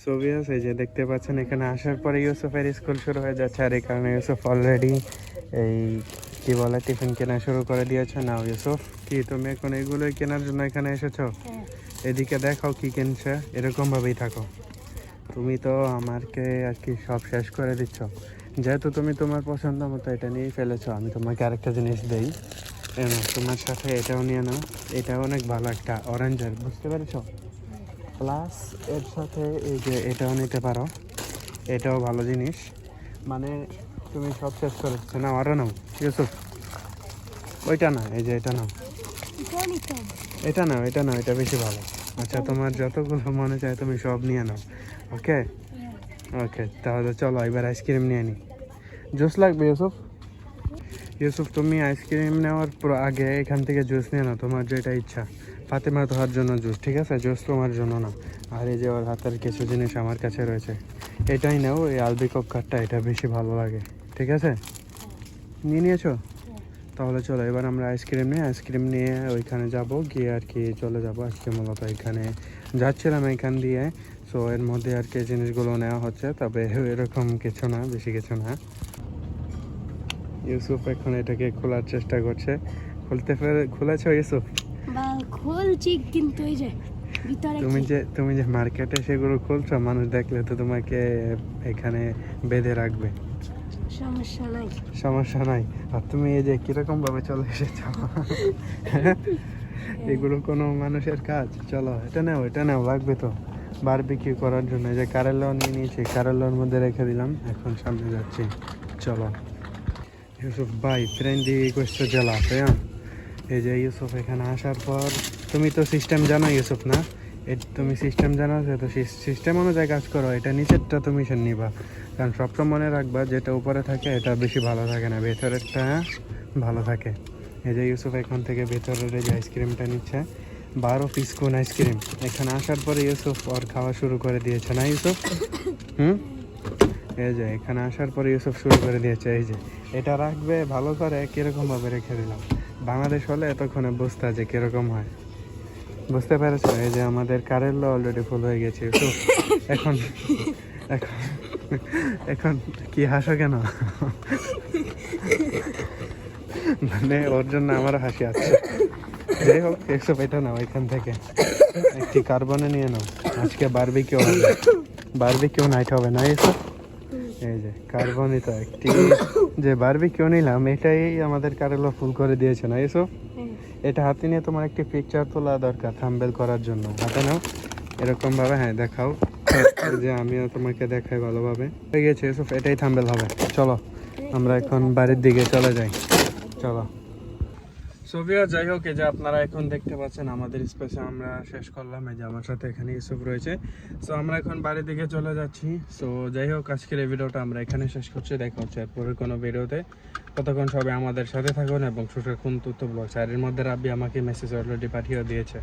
সোভিয়াস এই যে দেখতে পাচ্ছেন এখানে আসার পরে ইউসুফের স্কুল শুরু হয়ে যাচ্ছে। আর এই কারণে ইউসুফ অলরেডি এই কি বলে টিফিন কেনা শুরু করে দিয়েছে। না ইউসুফ কি তুমি এখন এগুলোই কেনার জন্য এখানে এসেছ? হ্যাঁ। এদিকে দেখাও কি কিনছে এরকম ভাবেই থাকো। তুমি তো আমাকে আর কি সব শেষ করে দিচ্ছ। যেহেতু তুমি তোমার পছন্দ মতো এটা নিয়েই ফেলেছো আমি তোমাকে আরেকটা জিনিস দেই। তোমার সাথে এটাও নিয়ে নাও। এটা অনেক ভালো একটা অরেঞ্জের বুঝতে পেরেছ? প্লাস এর সাথে এই যে এটাও নিতে পারো। এটাও ভালো জিনিস। মানে তুমি সব শেষ করে দিচ্ছ না আরও নাও। ইউসুফ, ওইটা না এই যে এটা নাও। এটা নাও এটা নাও, এটা বেশি ভালো। আচ্ছা তোমার যতগুলো মনে চায় তুমি সব নিয়ে নাও, ওকে? ওকে, তাহলে চলো, এবার আইসক্রিম নিয়ে নিই জুস লাগবে, ইউসুফ? ইউসুফ, তুমি আইসক্রিম নেওয়ার আগে এখান থেকে জুস নিয়ে নাও, তোমার যেটা ইচ্ছা। ফাতেমা তোহার জন্য জুস, ঠিক আছে? জুস তোমার জন্য না। আর এই যে ওর হাতের কিছু জিনিস আমার কাছে রয়েছে, এটাই নাও, এই আলবিকক কাঠটা এটা বেশি ভালো লাগে, ঠিক আছে? নিয়ে নিয়েছো? তাহলে চলো, এবার আমরা আইসক্রিম নিয়ে আইসক্রিম নিয়ে ওইখানে যাব, গিয়ে আর কি চলে যাব। আজকে মূলত এখানে যাচ্ছিলাম এখান দিয়ে সো এর মধ্যে আর কি জিনিসগুলো নেওয়া হচ্ছে, তবে এরকম কিছু না, বেশি কিছু না। ইউসুফ এখন এটাকে খোলার চেষ্টা করছে। খুলতে পেরে, খুলেছো ইউসুফ? বা খুলছি কিন্তু এই যে ভিতরে তুমি যে তুমি যে মার্কেটে সেগুলো খুলছো মানুষ দেখলে তো তোমাকে এখানে বেঁধে রাখবে। সমস্যা নাই। সমস্যা নাই। আর তুমি এই যে কীরকম ভাবে চলে এসেছ? এগুলো কোনো মানুষের কাজ? চলো এটা নাও এটা নাও লাগবে তো। বারবিকিউ করার জন্য যে কারেলাও নিয়ে নিয়েছি কারেলার মধ্যে রেখে দিলাম এখন সামনে যাচ্ছি। চলো। ইউসুফ ভাই ফ্রেন্ডি questo gelato হ্যাঁ? এই যে ইউসুফ এখানে আসার পর, তুমি তো সিস্টেম জানো ইউসুফ, না? তুমি সিস্টেম জানো তো সিস্টেম অনুযায়ী কাজ করো, এটা নিচেরটা তুমি সে নিবা। কারণ সবসময় মনে রাখবা, যেটা উপরে থাকে, এটা বেশি ভালো থাকে না, ভেতরেরটা ভালো থাকে। এই যে ইউসুফ এখান থেকে ভেতরের এই যে আইসক্রিমটা নিচ্ছে, বারো পিস কোন আইসক্রিম এখানে আসার পরে ইউসুফ ওর খাওয়া শুরু করে দিয়েছে, না ইউসুফ? হুম? এই যে, এখানে আসার পরে ইউসুফ শুরু করে দিয়েছে, এই যে। এটা রাখবে, ভালো করে, কীরকম ভাবে রেখে দিলাম? বাংলাদেশ হলে এতক্ষণে বুঝতে যে কীরকম হয়। বুঝতে পেরেছ? এই যে আমাদের কারেল্লা অলরেডি ফুল হয়ে গেছে, তো এখন এখন এখন কি হাসো কেন? মানে ওর জন্য আমারও হাসি আসছে যাই হোক একশো এটা নাও এখান থেকে। একটি কার্বনে নিয়ে নাও। আজকে বারবি কেউ হবে। বারবি কেউ নাইট হবে, না এসব এই যে কার্বনই তো একটি যে বারবি কেউ নিলাম এটাই আমাদের কারেলো ফুল করে দিয়েছে না হ্যাঁ। এটা হাতে নিয়ে তোমার একটি পিকচার তোলা দরকার থাম্বেল করার জন্য। হাতে নাও। এরকম ভাবে হ্যাঁ দেখাও। এই যে আমিও তোমাকে দেখাই ভালোভাবে। হয়ে গেছে এসব এটাই থাম্বেল হবে। চলো আমরা এখন বাড়ির দিকে চলে যাই। চলো। সোভিয়া যাই হোক, এই যে আপনারা এখন দেখতে পাচ্ছেন, আমাদের স্পেসে আমরা শেষ করলাম। এই যে আমার সাথে এখানে ইউসুফ রয়েছে। সো আমরা এখন বাড়ির দিকে চলে যাচ্ছি। সো যাই হোক, আজকের এই ভিডিওটা আমরা এখানে শেষ করছি। দেখা হচ্ছে এরপরের কোনো ভিডিওতে ততক্ষণ সবাই আমাদের সাথে থাকুন এবং সুশাখুন তথ্য ব্লগ আর এর মধ্যে রাব্বি আমাকে মেসেজ অলরেডি পাঠিয়ে দিয়েছে।